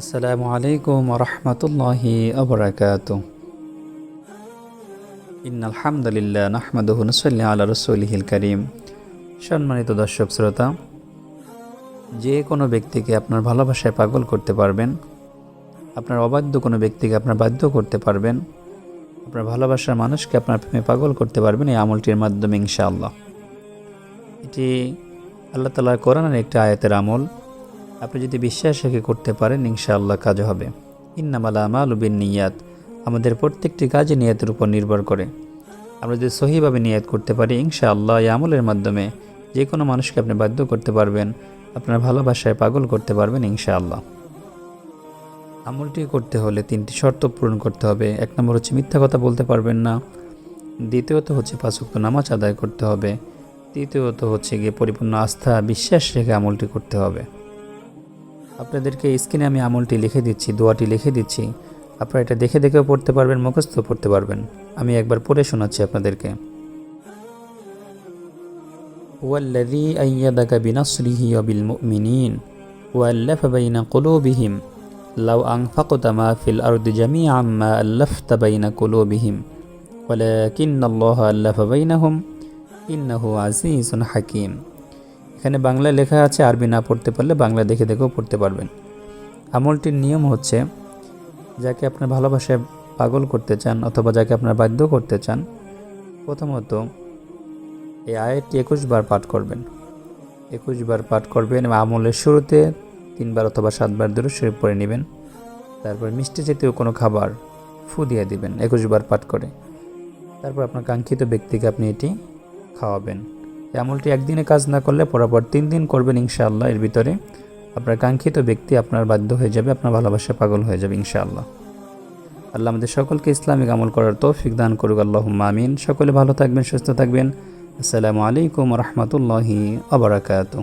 আসসালামু আলাইকুম রহমতুল্লাহি আবরাকাত ইন আলহামদুলিল্লাহ নাহমাদুহু নসল্লি আলা রসুলিহিল করিম। সম্মানিত দর্শক শ্রোতা, যে কোনো ব্যক্তিকে আপনার ভালোবাসায় পাগল করতে পারবেন, আপনার অবাধ্য কোনো ব্যক্তিকে আপনার বাধ্য করতে পারবেন, আপনার ভালোবাসার মানুষকে আপনার প্রেমে পাগল করতে পারবেন এই আমলটির মাধ্যমে ইনশাআল্লাহ। এটি আল্লাহ তালার কোরআনের একটি আয়াতের আমল। আপনি যদি বিশ্বাস রেখে করতে পারেন, ইনশাআল্লাহ কাজ হবে। ইন্নামালা আমাল উবিন নিয়াত আমাদের প্রত্যেকটি কাজই নিয়াতের উপর নির্ভর করে। আমরা যদি সহিভাবে নিয়াত করতে পারি, ইনশাআল্লাহ এই আমলের মাধ্যমে যে কোনো মানুষকে আপনি বাধ্য করতে পারবেন, আপনার ভালোবাসায় পাগল করতে পারবেন, ইনশাআল্লাহ। আমলটি করতে হলে তিনটি শর্ত পূরণ করতে হবে। এক নম্বর হচ্ছে মিথ্যা কথা বলতে পারবেন না। দ্বিতীয়ত হচ্ছে পাঁচক্ত নামাজ আদায় করতে হবে। তৃতীয়ত হচ্ছে গিয়ে পরিপূর্ণ আস্থা, বিশ্বাস রেখে আমলটি করতে হবে। আপনাদেরকে স্ক্রিনে আমি আমলটি লিখে দিচ্ছি, দোয়াটি লিখে দিচ্ছি। আপনারা এটা দেখে দেখেও পড়তে পারবেন মুখস্থ পড়তে পারবেন। আমি একবার পড়ে শোনাচ্ছি আপনাদেরকে। আইয়াদাকা বিনাসরিহি ওয়া বিল মুমিনিন ওয়াল্লাফা বাইনা কুলুবিহিম, লাউ আনফাকতা মা ফিল আরদি জামিআন মা আল্লাফতা বাইনা কুলুবিহিম, ওয়ালাকিন্নাল্লাহা আল্লাফা বাইনাহুম, ইন্নাহু আজিজুন হাকীম। এখানে বাংলায় লেখা আছে, আরবি না পড়তে পারলে বাংলা দেখে দেখেও পড়তে পারবেন। আমলটির নিয়ম হচ্ছে, যাকে আপনার ভালোবাসায় পাগল করতে চান অথবা যাকে আপনার বাধ্য করতে চান, প্রথমত এই আয়াতটি একুশ বার পাঠ করবেন। একুশ বার পাঠ করবেন এবং আমলের শুরুতে তিনবার অথবা সাতবার দূরে শরীর পরে নেবেন। তারপর মিষ্টি জাতীয় কোনো খাবার ফু দিয়ে দিবেন, একুশ বার পাঠ করে। তারপর আপনার কাঙ্ক্ষিত ব্যক্তিকে আপনি এটি খাওয়াবেন। আমলটি একদিনে কাজ না করলে পরপর তিন দিন করবেন ইনশাআল্লাহ। এর ভিতরে আপনার কাঙ্ক্ষিত ব্যক্তি আপনার বাধ্য হয়ে যাবে, আপনার ভালোবাসা পাগল হয়ে যাবে ইনশাআল্লাহ। আল্লাহ আমাদের সকলকে ইসলামিক আমল করার তৌফিক দান করুক আল্লাহ আমিন। সকলে ভালো থাকবেন, সুস্থ থাকবেন। আসসালামু আলাইকুম রহমতুল্লাহি আবরাকাতু